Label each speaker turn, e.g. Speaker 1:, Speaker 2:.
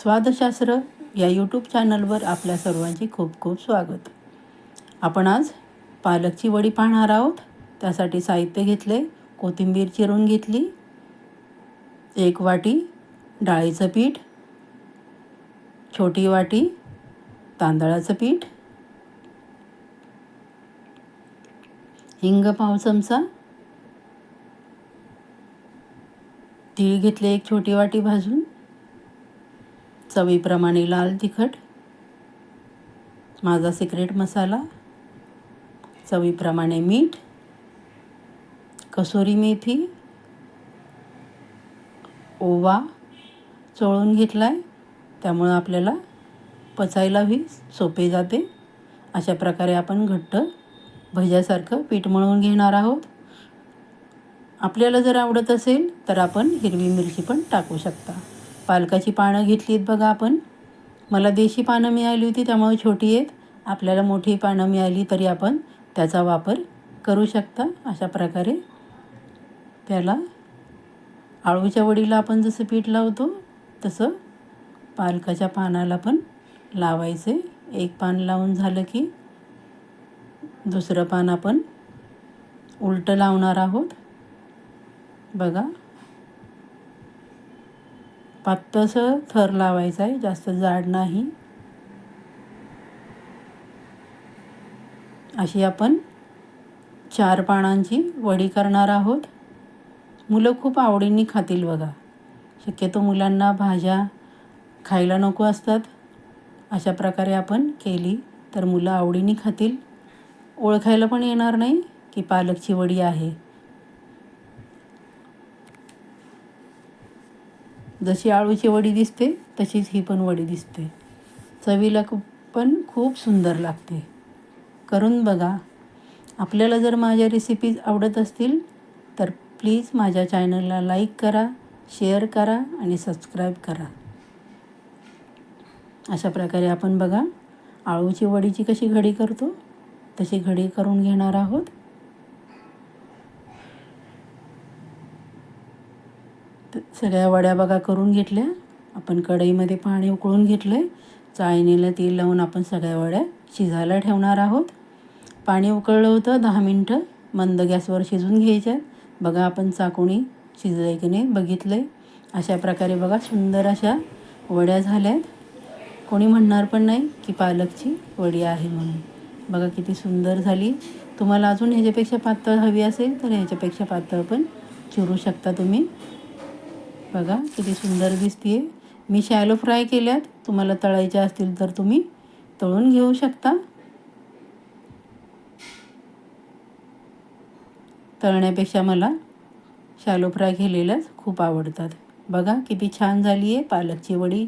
Speaker 1: स्वादशास्त्र या यूट्यूब चॅनलवर आपल्या सर्वांचे खूप खूप स्वागत. आपण आज पालकची वडी पाहणार आहोत. त्यासाठी साहित्य घेतले कोथिंबीर चिरून घेतली एक वाटी डाळीचं पीठ छोटी वाटी तांदळाचं पीठ हिंग पाव चमचा तीळ घेतले एक छोटी वाटी भाजून चवीप्रमाणे लाल तिखट माझा सिक्रेट मसाला चवीप्रमाणे मीठ कसुरी मेथी ओवा चोळून घेतला आहे त्यामुळं आपल्याला पचायलाही सोपे जाते. अशा प्रकारे आपण घट्ट भज्यासारखं पीठ मळून घेणार आहोत. आपल्याला जर आवडत असेल तर आपण हिरवी मिरची पण टाकू शकता. पालकाची पानं घेतली आहेत बघा आपण. मला देशी पानं मिळाली होती त्यामुळे छोटी आहेत. आपल्याला मोठी पानं मिळाली तरी आपण त्याचा वापर करू शकता. अशा प्रकारे त्याला आळूच्या वडीला आपण जसं पीठ लावतो तसं पालकाच्या पानाला पण लावायचे. एक पान लावून झालं की दुसरं पान आपण उलटं लावणार आहोत. बघा. पातसं थर लावायचा आहे जास्त जाड नाही. अशी आपण चार पानांची वडी करणार आहोत. मुलं खूप आवडीने खातील बघा. शक्यतो मुलांना भाज्या खायला नको असतात. अशा प्रकारे आपण केली तर मुलं आवडीने खातील. ओळखायला पण येणार नाही की पालकची वडी आहे. जशी आळूची वडी दिसते तशीच ही पण वडी दिसते. चवीला खूप पण खूप सुंदर लागते. करून बघा. आपल्याला जर माझ्या रेसिपीज आवडत असतील तर प्लीज माझ्या चॅनलला लाईक करा शेअर करा आणि सबस्क्राईब करा. अशा प्रकारे आपण बघा आळूची वडीची कशी घडी करतो तशी घडी करून घेणार आहोत. सगळ्या वड्या बघा करून घेतल्या. आपण कढईमध्ये पाणी उकळून घेतलं आहे चाळणीला तेल लावून आपण सगळ्या वड्या शिजायला ठेवणार आहोत. पाणी उकळलं होतं दहा मिनटं. मंद गॅसवर शिजून घ्यायच्या. बघा आपण चाकुणी शिजलं की नाही बघितलं आहे अशा प्रकारे बघा सुंदर अशा वड्या झाल्या आहेत कोणी म्हणणार पण नाही की पालकची वडी आहे म्हणून. बघा किती सुंदर झाली. तुम्हाला अजून ह्याच्यापेक्षा पातळ हवी असेल तर ह्याच्यापेक्षा पातळ पण चिरू शकता तुम्ही. बघा किती सुंदर दिसते मी शॅलो फ्राय केल्यात. तुम्हाला तळायच्या असतील तर तुम्ही तळून घेऊ शकता. तळण्यापेक्षा मला शॅलो फ्राय केलेल्याच खूप आवडतात. बघा किती छान झाली आहे पालकची वडी.